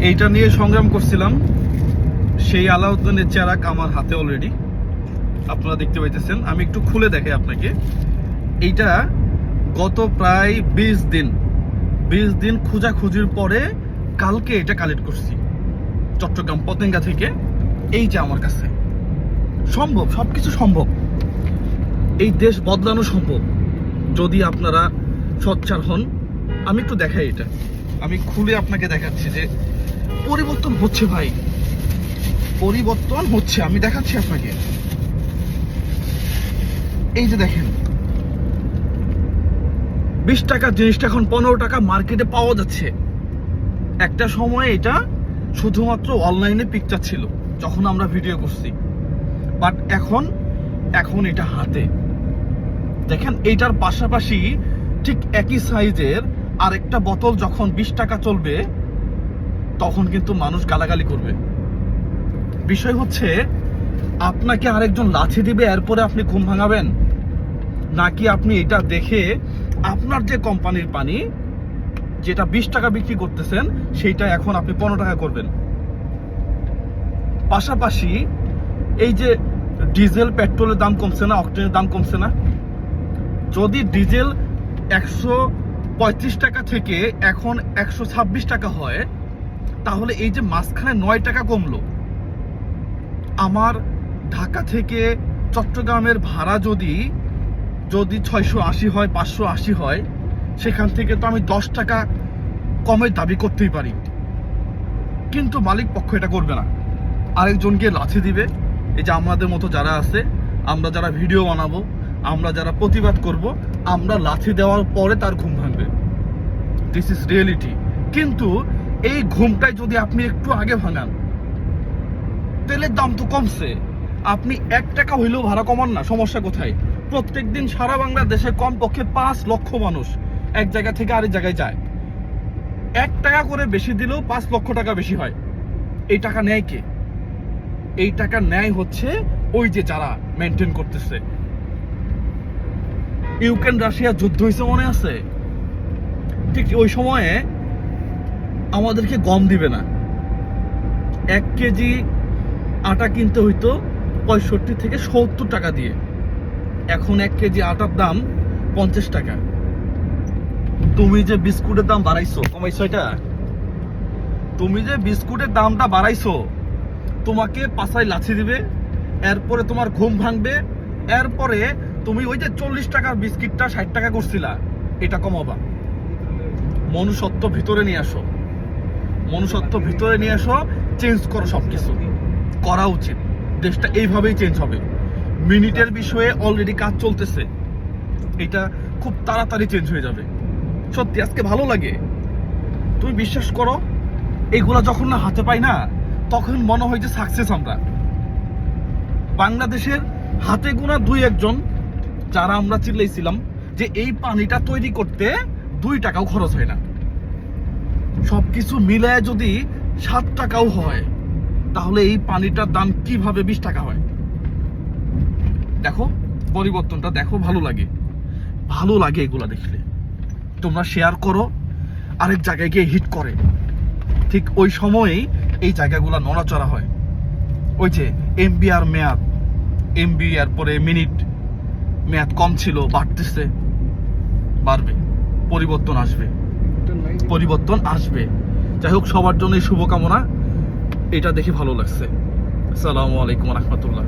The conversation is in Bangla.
এইটা নিয়ে সংগ্রাম করছিলাম। সেই আলাউদ্দিনের চেরাক আমার হাতে অলরেডি আপনারা দেখতে পাইতেছেন। আমি একটু খুলে দেখাই আপনাকে। এইটা গত প্রায় বিশ দিন। বিশ দিন খোঁজাখুঁজির পরে কালকে এটা কালেক্ট করছি। চট্টগ্রাম পতেঙ্গা থেকে। এই যে আমার কাছে। সম্ভব, সবকিছু সম্ভব। এই দেশ বদলানো সম্ভব। যদি আপনারা সোচ্চার হন, আমি একটু দেখাই এটা। আমি খুলে আপনাকে দেখাচ্ছি যে পরিবর্তন হচ্ছে ভাই। পরিবর্তন হচ্ছে, আমি দেখাচ্ছি আপনাকে। এই যে দেখেন। বিশ টাকার জিনিসটা এখন পনেরো টাকা মার্কেটে পাওয়া যাচ্ছে। একটা সময় এটা শুধুমাত্র অনলাইনে পিকচার ছিল, যখন আমরা ভিডিও করছি। বাট এখন এখন এটা হাতে। দেখেন এটার পাশাপাশি ঠিক একই সাইজের আরেকটা বোতল যখন বিশ টাকা চলবে, তখন কিন্তু মানুষ গালাগালি করবে। বিষয় হচ্ছে, আপনাকে আরেকজন লাথি দিবে, এরপরে আপনি ঘুম ভাঙাবেন? নাকি আপনি এটা দেখে আপনার যে কোম্পানির পানি, যেটা বিশ টাকা বিক্রি করতেছেন, সেইটা এখন আপনি পনেরো টাকা করবেন? পাশাপাশি, এই যে ডিজেল, পেট্রোলের দাম কমছে না অক্টেনের দাম কমছে না? যদি ডিজেল একশো পঁয়ত্রিশ টাকা থেকে এখন একশো ছাব্বিশ টাকা হয়। তাহলে এই যে মাঝখানে নয় টাকা কমলো। আমার ঢাকা থেকে চট্টগ্রামের ভাড়া যদি যদি ছয়শো আশি হয়, পাঁচশো আশি হয়, সেখান থেকে তো আমি দশ টাকা কমের দাবি করতেই পারি। কিন্তু মালিক পক্ষ এটা করবে না। আরেকজনকে লাথি দিবে। এই যে আমাদের মতো যারা আছে, আমরা যারা ভিডিও বানাবো, আমরা যারা প্রতিবাদ করব, আমরা লাথি দেওয়ার পরে তার ঘুম দিস ইজ রিয়েলিটি কিন্তু এই ঘুমটাই যদি আপনি একটু আগে ভাঙান, তেলের দাম তো কমছে। আপনি এক টাকা হইলেও ভাড়া কমান না, সমস্যা কোথায়? প্রত্যেক দিন সারা বাংলাদেশে কমপক্ষে পাঁচ লক্ষ মানুষ এক জায়গা থেকে আরেক জায়গায় যায়। এক টাকা করে বেশি দিলেও পাঁচ লক্ষ টাকা বেশি হয়। এই টাকা নেয় কে? এই টাকা নেয় হচ্ছে ওই যে যারা মেনটেন করতেছে। ইউক্রেন রাশিয়া যুদ্ধ হয়েছে মনে আছে? ঠিক ওই সময়ে আমাদেরকে গম দিবে না। এক কেজি আটা কিনতে হইতো পঁয়ষট্টি থেকে সত্তর টাকা দিয়ে। এখন এক কেজি আটার দাম পঞ্চাশ টাকা। তুমি যে বিস্কুটের দাম বাড়াইছো, কমাইছো এটা? তুমি যে বিস্কুটের দামটা বাড়াইছো, তোমাকে পাশায় লাথি দিবে, এরপরে তোমার ঘুম ভাঙবে, এরপরে তুমি ওই যে চল্লিশ টাকার বিস্কিটটা ষাট টাকা করছিলা, এটা কমাবা। মনুষ্যত্ব ভিতরে নিয়ে আসো। মনুষ্যত্ব ভিতরে নিয়ে আসো চেঞ্জ করো সবকিছু। করা উচিত। দেশটা এইভাবেই চেঞ্জ হবে। মিনিটের বিষয়ে অলরেডি কাজ চলতেছে। এটা খুব তাড়াতাড়ি চেঞ্জ হয়ে যাবে। সত্যি, আজকে ভালো লাগে। তুমি বিশ্বাস করো, এগুলা যখন না হাতে পাই না, তখন মনে হয় যে সাকসেস আমরা। বাংলাদেশের হাতে গোনা দুই একজন, যারা আমরা চিল্লাইছিলাম, যে এই পানিটা তৈরি করতে দুই টাকাও খরচ হয় না। সবকিছু মিলায় যদি সাত টাকাও হয়, তাহলে এই পানিটার দাম কীভাবে বিশ টাকা হয়? দেখো, পরিবর্তনটা দেখো, ভালো লাগে। ভালো লাগে এগুলা দেখলে। তোমরা শেয়ার করো, আরেক জায়গায় গিয়ে হিট করে। ঠিক ওই সময়েই এই জায়গাগুলো নড়াচড়া হয়। ওই যে এমবি আর মেয়াদ এমবি আর পরে মিনিট মেয়াদ কম ছিল, বাড়তেছে, বাড়বে। পরিবর্তন আসবে। পরিবর্তন আসবে। যাই হোক সবার জন্যই শুভকামনা। এটা দেখে ভালো লাগছে। আসসালামু আলাইকুম রহমতুল্লাহ।